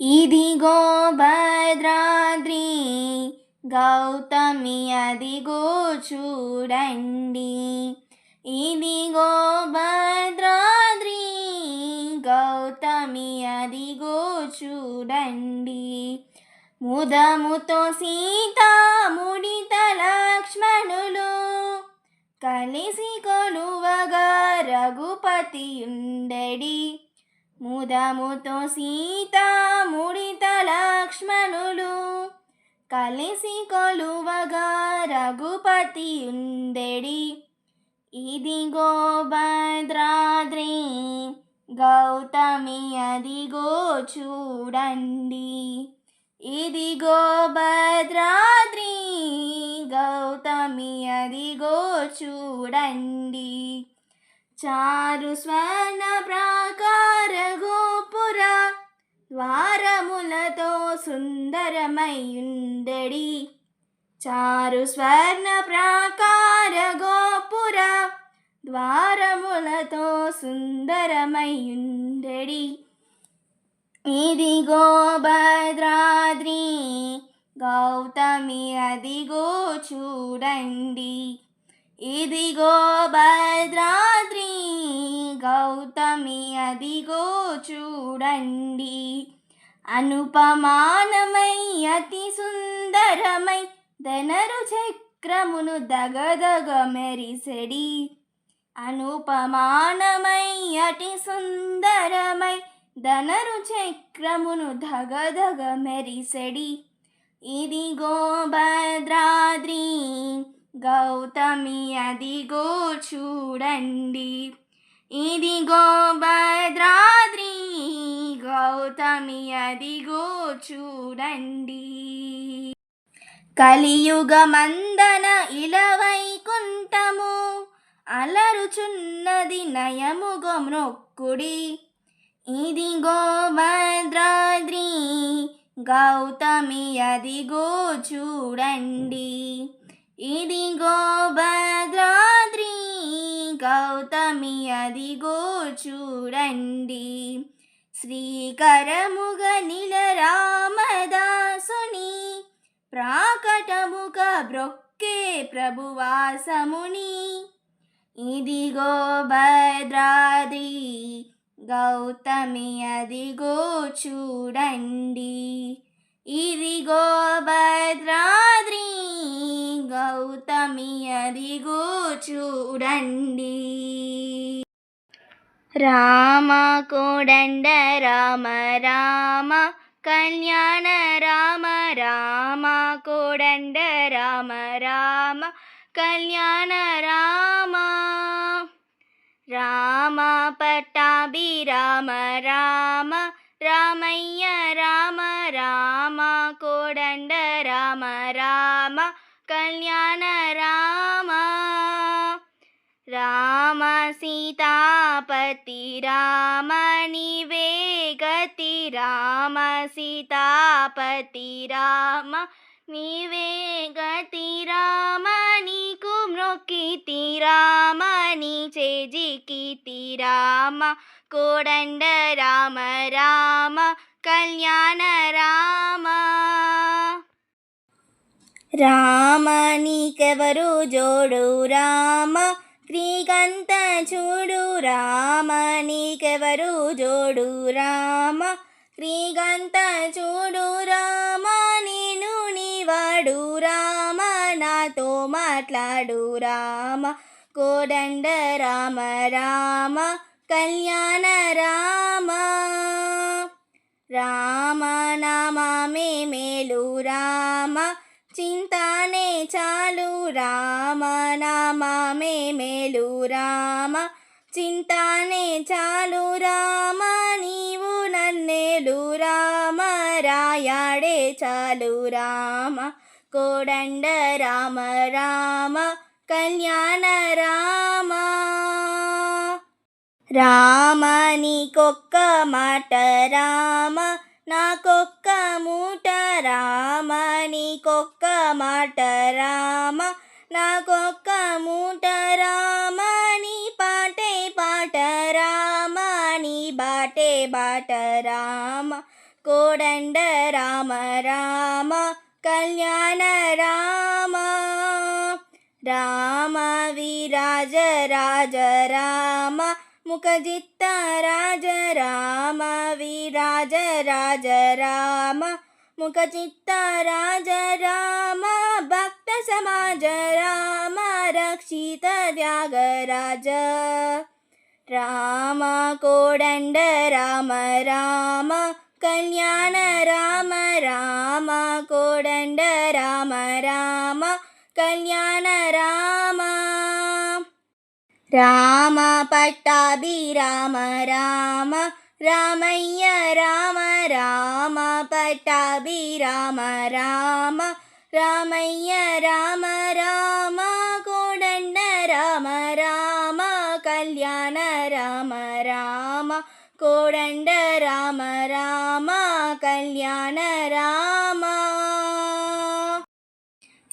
ఇదిగో భద్రాద్రి గౌతమి అదిగో చూడండి. ఇదిగో భద్రాద్రి గౌతమి అదిగో చూడండి. ముదముతో సీతముడిత లక్ష్మణులు కలిసి కొలువగా రఘుపతి ఉండడి ముదముతో సీత ముడిత లక్ష్మణులు కలిసి కొలువగా రఘుపతి ఉండెడి ఇదిగో భద్రాద్రి గౌతమి అదిగో చూడండి. ఇదిగో భద్రాద్రి గౌతమి అదిగో చూడండి. చారు స్వర్ణ ప్రాకార గోపుర ద్వారములతో సుందరమయుండడి చారు స్వర్ణ ప్రాకార గోపుర ద్వారములతో సుందరమయుండడి ఇదిగో భద్రాద్రి గౌతమి అదిగో చూడండి. ఇదిగో భద్రాద్రి గౌతమి అదిగో చూడండి. అనుపమానమై అతి సుందరమై ధనరు చక్రమును దగదగ మెరిసెడి. అనుపమానమై అతి సుందరమై ధనరు చక్రమును ధగధగ మెరిసెడి. ఇదిగో భద్రాద్రి గౌతమి అదిగో చూడండి. ఇదిగో భద్రాద్రి గౌతమి అదిగో చూడండి. కలియుగమందన ఇలవైకుంఠము అలరుచున్నది నయముగో నొక్కుడి ఇదిగో భద్రాద్రి గౌతమి అదిగో చూడండి. ఇదిగో భద్రాద్రి గౌతమి అదిగో చూడండి. శ్రీకరముగ నిల రామదాసుని ప్రాకటముక బ్రొక్కే ప్రభువాసముని. ఇదిగో భద్రాద్రి గౌతమి అదిగో చూడండి. ఇదిగో భద్రాద్రి గౌతమి అదిగో చూడండి. రామ కోడండ రామ రామ కళ్యాణ రామ రామ కోడండ రామ రామ కళ్యాణ రామ. రామ పట్టాభి రామ రామ రామయ్య రామ రామ కోడండ రామ రామ కళ్యాణ రామ. రామ సీతాపతి రామ నీవే గతి రామ సీతాపతి రామ నీవే గతి రామ నీకు మ్రొక్కితి రామ నీ చేజికితి రామ కోడండ రామ రామ కళ్యాణ రామ. రామ నీకెవరు జోడు రామ శ్రీకంత చూడు రామ నీకెవరు జోడు రామ శ్రీకంత చూడు రామ నేను నీవాడు రామ నాతో మాట్లాడు రామ. కోడండ రామ రామ కళ్యాణ రామ రామ నామే మేలు రామ చింతానే చాలు. రామ నామే మేలు రామ చింతానే చాలు. రామ నీవు నన్నేలు రామ రాయాడే చాలు. రామ కోడండ రామ రామ కళ్యాణ రామ రామనికొక్క మాట రామ నాకొక్క మూట రామనికొక్క మాట రామ నాకొక్క మూట రామని పాటే పాట రామని బాటే బాట రామ కోడండ రామ రామ కళ్యాణ రామ. రామ విరాజ రాజ రామ मुखजित्ता राज राम विराज राज राम मुखचित्ता राज राम भक्तसमाज राम रक्षित त्याग राज राम कोडण्ड राम राम कल्याण राम राम कोडण्ड राम राम कल्याण राम రామ రామ పట్టాభి రామ రామ రామయ్య రామ రామ పట్టాభి రామ రామ రామయ్య రామ రామ కోడండ రామ రామ కళ్యాణ రామ రామ కోడండ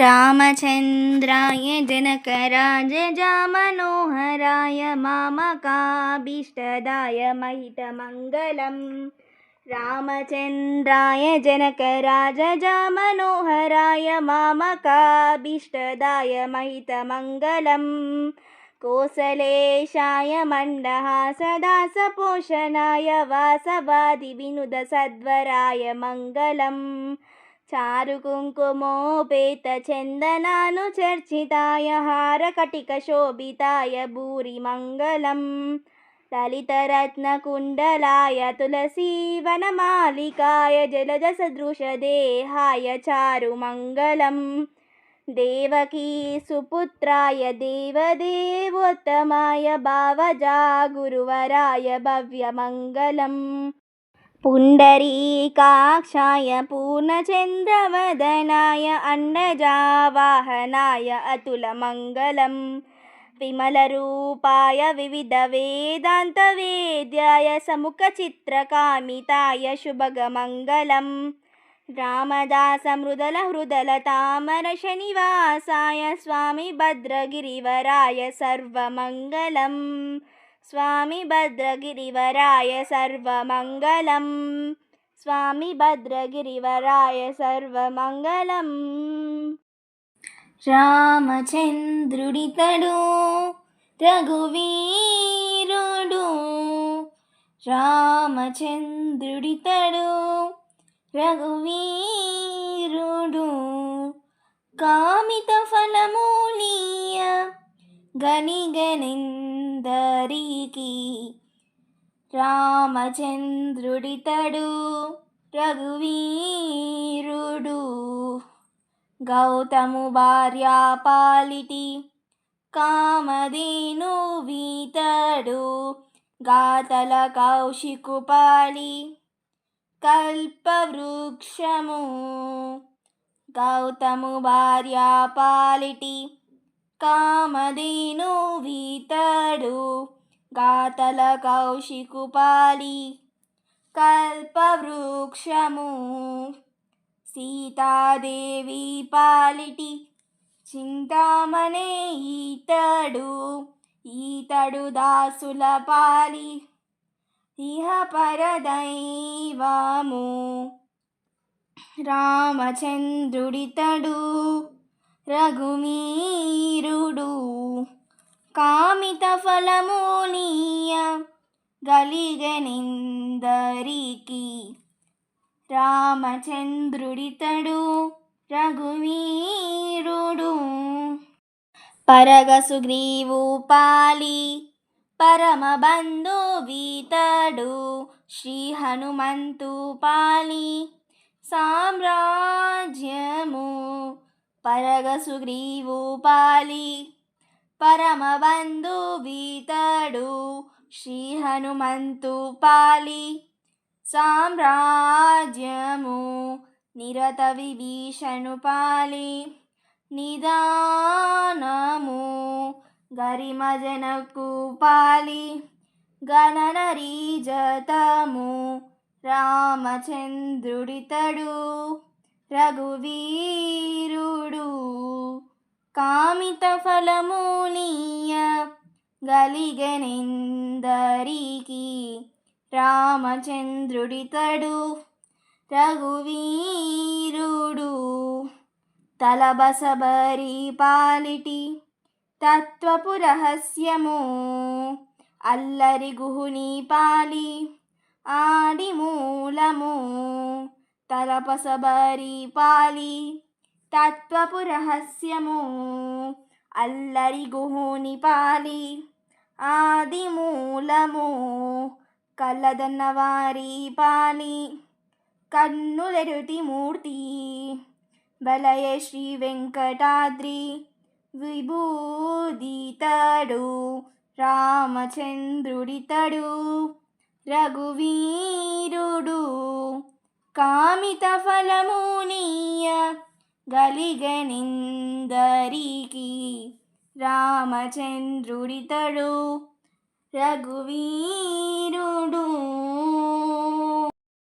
रामचन्द्राय जनकराज जामनोहराय मामकाभीष्टदाय महितमङ्गलम्। रामचन्द्राय जनकराज जामनोहराय मामकाभीष्टदाय महितमङ्गलम्। कोसलेशाय मण्डहासदासपोषणाय वासवादिविनुदसद्वराय मङ्गलम्। चारुकुङ्कुमोपेतचन्दनानुचर्चिताय हारकटिकशोभिताय भूरिमङ्गलं ललितरत्नकुण्डलाय तुलसीवनमालिकाय जलजसदृशदेहाय चारुमङ्गलम्। देवकी सुपुत्राय देवदेवोत्तमाय भावजागुरुवराय भव्यमङ्गलम्। पुण्डरीकाक्षाय पूर्णचन्द्रवदनाय अण्डजावाहनाय अतुलमङ्गलम् विमलरूपाय विविधवेदान्तवेद्याय समुखचित्रकामिताय शुभगमङ्गलम् रामदासमृदलहृदलतामरशनिवासाय स्वामिभद्रगिरिवराय सर्वमङ्गलम् స్వామి భద్రగిరివరాయ సర్వమంగళం. స్వామి భద్రగిరివరాయ సర్వమంగళం. రామచంద్రుడితడు రఘువీరుడు. రామచంద్రుడితడు రఘువీరుడు. కామిత ఫలమూలీయ అందరికీ రామచంద్రుడితడు రఘువీరుడు. గౌతము భార్య పాలిటి కామధేను వీతడు. గాతల కౌశికుపాలి కల్పవృక్షము. గౌతము భార్య పాలిటి కామధేను వీతడు గాతల కౌశికుపాలి కల్పవృక్షము సీతాదేవి పాలిటి చింతామణే ఈతడు ఈతడు దాసుల పాలి. ఇహ పరదైవము రామచంద్రుడితడు. రఘుమీరుడు కామిత ఫలమునీయ గలిగనిందరికి రామచంద్రుడితడు రఘువీరుడు. పరగసుగ్రీవు పాలి పరమ బంధు వీతడు శ్రీ హనుమంతు పాలి సామ్రాజ్యము పరగసుగ్రీవు పాలి. పరమబంధు వీతడు శ్రీ హనుమంతు పాలి. సామ్రాజ్యము నిరత విభీషణు పాలి. నిదానము గరిమజనకు పాలి. గణనరీజతము రామచంద్రుడితడు. రఘువీరుడు కామిత ఫలమునీయ గలిగనెందరికి రామచంద్రుడితడు రఘువీరుడు తలబసబరి పాలిటి తత్వపు రహస్యము అల్లరి గుహుని పాలి ఆడి మూలము తలపసబరి పాలి తత్వపు రహస్యము అల్లరి గుహుని పాలి ఆది మూలము కల్లదన్న వారి పాలి కన్నులెరుతి మూర్తి బలయ శ్రీ వెంకటాద్రి విభూదితడు రామచంద్రుడితడు రఘువీరుడు కామిత ఫలమునీయ గలిగనిందరికి రామచంద్రుడితడు రఘువీరుడు